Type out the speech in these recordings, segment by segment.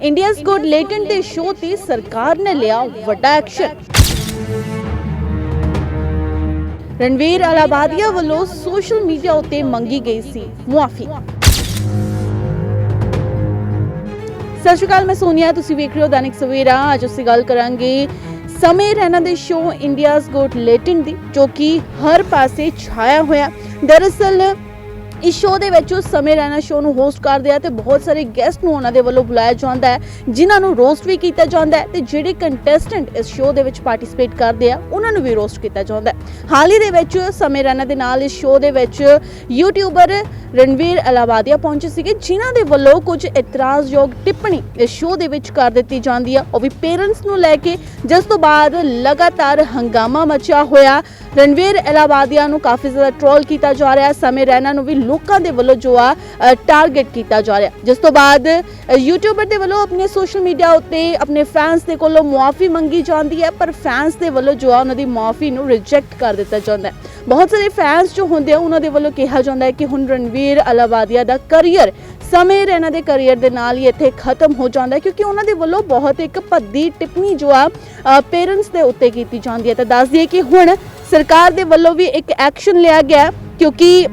India's got latent ਦੇ show ਤੇ ਸਰਕਾਰ ਨੇ ਲਿਆ ਵੱਡਾ ਐਕਸ਼ਨ ਰਣਵੀਰ ਅਲਾਬਾਦੀਆ ਵੱਲੋਂ ਸੋਸ਼ਲ ਮੀਡੀਆ ਉੱਤੇ ਮੰਗੀ ਗਈ ਸੀ ਮੁਆਫੀ। ਸਤਿ ਸ਼੍ਰੀ ਅਕਾਲ, ਮੈਂ ਸੋਨੀਆ, ਤੁਸੀਂ ਵੇਖ ਰਹੇ ਹੋ ਦੈਨਿਕ ਸਵੇਰਾ। ਅੱਜ ਅਸੀਂ ਗੱਲ ਕਰਾਂਗੇ ਸਮੇਂ ਰਹਿਣਾ ਦੇ ਸ਼ੋਅ ਇੰਡੀਆਜ਼ ਗੋਟ ਲੇਟੈਂਟ ਦੀ ਜੋ ਕਿ ਹਰ ਪਾਸੇ ਛਾਇਆ ਹੋਇਆ। ਦਰਅਸਲ ਇਸ ਸ਼ੋਅ ਦੇ ਵਿੱਚ ਉਹ ਸਮੇਂ ਰਹਿਣਾ ਸ਼ੋਅ ਨੂੰ ਹੋਸਟ ਕਰਦੇ ਆ ਤੇ ਬਹੁਤ ਸਾਰੇ ਗੈਸਟ ਨੂੰ ਉਹਨਾਂ ਦੇ ਵੱਲੋਂ ਬੁਲਾਇਆ ਜਾਂਦਾ ਹੈ, ਜਿਨ੍ਹਾਂ ਨੂੰ ਰੋਸਟ ਵੀ ਕੀਤਾ ਜਾਂਦਾ ਹੈ ਤੇ ਜਿਹੜੇ ਕੰਟੈਸਟੈਂਟ ਇਸ ਸ਼ੋਅ ਦੇ ਵਿੱਚ ਪਾਰਟਿਸਿਪੇਟ ਕਰਦੇ ਆ, ਉਹਨਾਂ ਨੂੰ ਵੀ ਰੋਸਟ ਕੀਤਾ ਜਾਂਦਾ ਹੈ। ਹਾਲ ਹੀ ਦੇ ਵਿੱਚ ਸਮੇਂ ਰਹਿਣਾ ਦੇ ਨਾਲ ਇਸ ਸ਼ੋਅ ਦੇ ਵਿੱਚ ਯੂਟਿਊਬਰ ਰਣਵੀਰ ਅਲਾਵਾਦੀਆ ਪਹੁੰਚੇ ਸੀਗੇ, ਜਿਨ੍ਹਾਂ ਦੇ ਵੱਲੋਂ ਕੁਝ ਇਤਰਾਜ਼ਯੋਗ ਟਿੱਪਣੀ ਇਸ ਸ਼ੋਅ ਦੇ ਵਿੱਚ ਕਰ ਦਿੱਤੀ ਜਾਂਦੀ ਆ। ਉਹ ਵੀ ਪੇਰੈਂਟਸ ਨੂੰ ਲੈ ਕੇ, ਜਿਸ ਤੋਂ ਬਾਅਦ ਲਗਾਤਾਰ ਹੰਗਾਮਾ ਮਚਿਆ ਹੋਇਆ। ਰਣਵੀਰ ਅਲਾਵਾਦੀਆ ਨੂੰ ਕਾਫੀ ਜ਼ਿਆਦਾ ਟ੍ਰੋਲ ਕੀਤਾ ਜਾ ਰਿਹਾ ਸਮੇਂ ਰਹਿਣਾ ਨੂੰ ਵੀ ਲੋਕਾਂ ਦੇ ਵੱਲੋਂ ਜੋ ਆ ਟਾਰਗੇਟ ਕੀਤਾ ਜਾ ਰਿਹਾ ਜਿਸ ਤੋਂ ਬਾਅਦ ਯੂਟਿਊਬਰ ਦੇ ਵੱਲੋਂ ਆਪਣੇ ਸੋਸ਼ਲ ਮੀਡੀਆ ਉੱਤੇ ਆਪਣੇ ਫੈਨਸ ਦੇ ਕੋਲੋਂ ਮੁਆਫੀ ਮੰਗੀ ਜਾਂਦੀ ਹੈ, ਪਰ ਫੈਨਸ ਦੇ ਵੱਲੋਂ ਜੋ ਆ, ਉਹਨਾਂ ਦੀ ਮੁਆਫੀ ਨੂੰ ਰਿਜੈਕਟ ਕਰ ਦਿੱਤਾ ਜਾਂਦਾ ਹੈ। ਬਹੁਤ ਸਾਰੇ ਫੈਨਸ ਜੋ ਹੁੰਦੇ ਆ, ਉਹਨਾਂ ਦੇ ਵੱਲੋਂ ਕਿਹਾ ਜਾਂਦਾ ਹੈ ਕਿ ਹੁਣ ਰਣਵੀਰ ਅਲਾਵਾਦੀਆ ਦਾ ਕਰੀਅਰ ਸਮੇਂ ਰਹਿਣਾ ਦੇ ਕਰੀਅਰ ਦੇ ਨਾਲ ਹੀ ਇੱਥੇ ਖਤਮ ਹੋ ਜਾਂਦਾ ਕਿਉਂਕਿ ਉਹਨਾਂ ਦੇ ਵੱਲੋਂ ਬਹੁਤ ਇੱਕ ਭੱਦੀ ਟਿੱਪਣੀ ਜੋ ਆ ਪੇਰੈਂਟਸ ਦੇ ਉੱਤੇ ਕੀਤੀ ਜਾਂਦੀ ਹੈ। ਤਾਂ ਦੱਸ ਦਈਏ ਕਿ ਹੁਣ ਸਰਕਾਰ ਦੇ ਵੱਲੋਂ ਵੀ ਇੱਕ ਐਕਸ਼ਨ ਲਿਆ ਗਿਆ ਕਿਉਂਕਿ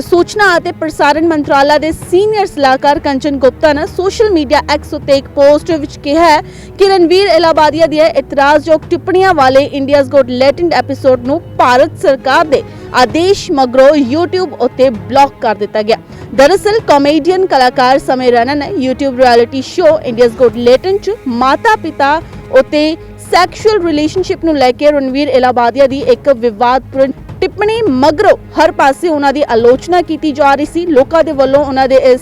ਸੂਚਨਾ ਅਤੇ ਪ੍ਰਸਾਰਣ ਮੰਤਰਾਲਾ ਦੇ ਸੀਨੀਅਰ ਸਲਾਹਕਾਰ ਕੰਚਨ ਗੁਪਤਾ ਨੇ ਸੋਸ਼ਲ ਮੀਡੀਆ ਐਕਸ ਉੱਤੇ ਇੱਕ ਪੋਸਟ ਵਿੱਚ ਕਿਹਾ ਹੈ ਕਿ ਰਣਵੀਰ ਇਲਾਹਾਬਾਦੀਆ ਦੀਆਂ ਇਤਰਾਜ਼ਯੋਗ ਟਿੱਪਣੀਆਂ ਵਾਲੇ ਇੰਡੀਆਜ਼ ਗੋਟ ਲੈਟੈਂਟ ਐਪੀਸੋਡ ਨੂੰ ਭਾਰਤ ਸਰਕਾਰ ਦੇ ਆਦੇਸ਼ ਮਗਰੋਂ YouTube ਉੱਤੇ ਬਲੌਕ ਕਰ ਦਿੱਤਾ ਗਿਆ। ਦਰਅਸਲ, ਕਾਮੇਡੀਅਨ ਕਲਾਕਾਰ ਸਮੇਂ ਰੈਨਾ ਨੇ YouTube reality show India's got latent 'ਚ ਮਾਤਾ ਪਿਤਾ ਉੱਤੇ ਸੈਕਸ਼ੂਅਲ ਰਿਲੇਸ਼ਨਸ਼ਿਪ ਨੂੰ ਲੈ ਕੇ ਰਣਵੀਰ ਇਲਾਬਾਦੀਆ ਦੀ ਇੱਕ ਵਿਵਾਦਪੂਰਨ ਟਿੱਪਣੀ, ਮਗਰੋਂ ਹਰ ਪਾਸੇ ਉਹਨਾਂ ਦੀ ਆਲੋਚਨਾ ਕੀਤੀ ਜਾ ਰਹੀ ਸੀ। ਲੋਕਾਂ ਦੇ ਵੱਲੋਂ ਉਹਨਾਂ ਦੇ ਇਸ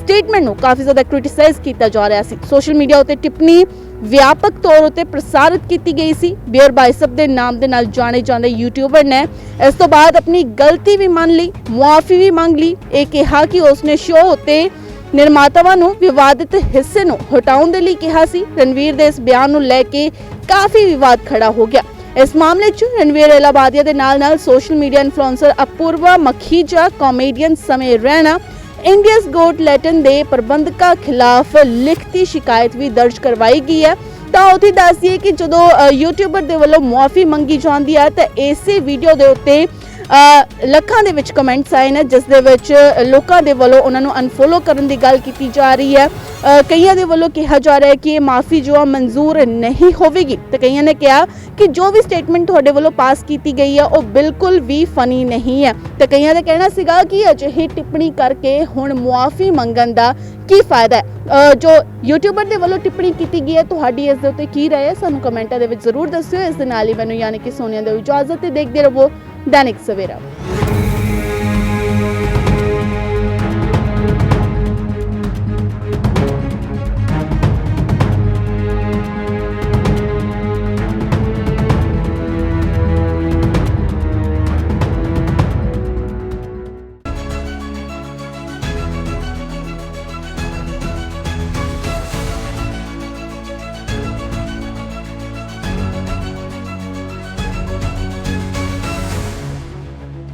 ਸਟੇਟਮੈਂਟ ਨੂੰ ਕਾਫੀ ਜ਼ਿਆਦਾ ਕ੍ਰਿਟਿਸਾਈਜ਼ ਕੀਤਾ ਜਾ ਰਿਹਾ ਸੀ। ਸੋਸ਼ਲ ਮੀਡੀਆ ਉੱਤੇ ਟਿੱਪਣੀ ਵਿਆਪਕ ਤੌਰ ਉੱਤੇ ਪ੍ਰਸਾਰਿਤ ਕੀਤੀ ਗਈ ਸੀ। ਬੀਅਰ ਬਾਈਸਪ ਦੇ ਨਾਮ ਦੇ ਨਾਲ ਜਾਣੇ ਜਾਂਦੇ ਯੂਟਿਊਬਰ ਨੇ ਇਸ ਤੋਂ ਬਾਅਦ ਆਪਣੀ ਗਲਤੀ ਵੀ ਮੰਨ ਲਈ, ਮੁਆਫੀ ਵੀ ਮੰਗ ਲਈ। ਇਹ ਕਿਹਾ ਕਿ ਉਸਨੇ ਸ਼ੋਅ ਉੱਤੇ ਨਿਰਮਾਤਾਵਾਂ ਨੂੰ ਵਿਵਾਦਿਤ ਹਿੱਸੇ ਨੂੰ ਹਟਾਉਣ ਦੇ ਲਈ ਕਿਹਾ ਸੀ। ਰਣਵੀਰ ਦੇ ਇਸ ਬਿਆਨ ਨੂੰ ਲੈ ਕੇ ਕਾਫੀ ਵਿਵਾਦ ਖੜਾ ਹੋ ਗਿਆ। ਇਸ ਮਾਮਲੇ 'ਚ ਰਣਵੀਰ ਇਲਾਬਾਦੀਆ ਦੇ ਨਾਲ-ਨਾਲ social media influencer Apoorva Makhija, comedian Samay Raina, India's goat Latin ਦੇ ਪ੍ਰਬੰਧਕਾਂ ਖਿਲਾਫ ਲਿਖਤੀ ਸ਼ਿਕਾਇਤ ਵੀ ਦਰਜ ਕਰਵਾਈ ਗਈ ਹੈ। ਤਾਂ ਉੱਥੇ ਦੱਸਦੀ ਦਈਏ ਕਿ ਜਦੋਂ ਯੂਟਿਊਬਰ ਦੇ ਵੱਲੋਂ ਮੁਆਫੀ ਮੰਗੀ ਜਾਂਦੀ ਹੈ ਤਾਂ ਇਸੇ ਵੀਡੀਓ ਦੇ ਉੱਤੇ ਲੱਖਾਂ ਦੇ ਵਿੱਚ ਕਮੈਂਟਸ ਆਏ ਨੇ, ਜਿਸ ਦੇ ਵਿੱਚ ਲੋਕਾਂ ਦੇ ਵੱਲੋਂ ਉਹਨਾਂ ਨੂੰ ਅਨਫੋਲੋ ਕਰਨ ਦੀ ਗੱਲ ਕੀਤੀ ਜਾ ਰਹੀ ਹੈ। ਕਈਆਂ ਦੇ ਵੱਲੋਂ ਕਿਹਾ ਜਾ ਰਿਹਾ ਹੈ ਕਿ ਇਹ ਮਾਫੀ ਜੋ ਆ ਮਨਜ਼ੂਰ ਨਹੀਂ ਹੋਵੇਗੀ ਤੇ ਕਈਆਂ ਨੇ ਕਿਹਾ ਕਿ ਜੋ ਵੀ ਸਟੇਟਮੈਂਟ ਤੁਹਾਡੇ ਵੱਲੋਂ ਪਾਸ ਕੀਤੀ ਗਈ ਹੈ ਉਹ ਬਿਲਕੁਲ ਵੀ ਫਨੀ ਨਹੀਂ ਹੈ ਤੇ ਕਈਆਂ ਦਾ ਕਹਿਣਾ ਸੀਗਾ ਕਿ ਅਜਿਹੀ ਟਿੱਪਣੀ ਕਰਕੇ ਹੁਣ ਮੁਆਫੀ ਮੰਗਣ ਦਾ ਕੀ ਫਾਇਦਾ ਹੈ? ਅ, ਜੋ ਯੂਟਿਊਬਰ ਦੇ ਵੱਲੋਂ ਟਿੱਪਣੀ ਕੀਤੀ ਗਈ ਹੈ ਤੁਹਾਡੀ ਇਸ ਦੇ ਉੱਤੇ ਕੀ ਰਾਏ ਹੈ? ਸਾਨੂੰ ਕਮੈਂਟਾਂ ਦੇ ਵਿੱਚ ਜ਼ਰੂਰ ਦੱਸਿਓ। ਇਸ ਦੇ ਨਾਲ ਹੀ ਮੈਨੂੰ ਯਾਨੀ ਕਿ ਸੋਨੀਆ ਦੇ ਇਜਾਜ਼ਤ ਤੇ ਦੇਖਦੇ ਰਹੋ। ਦੈਨਿਕ ਸਵੇਰਾ।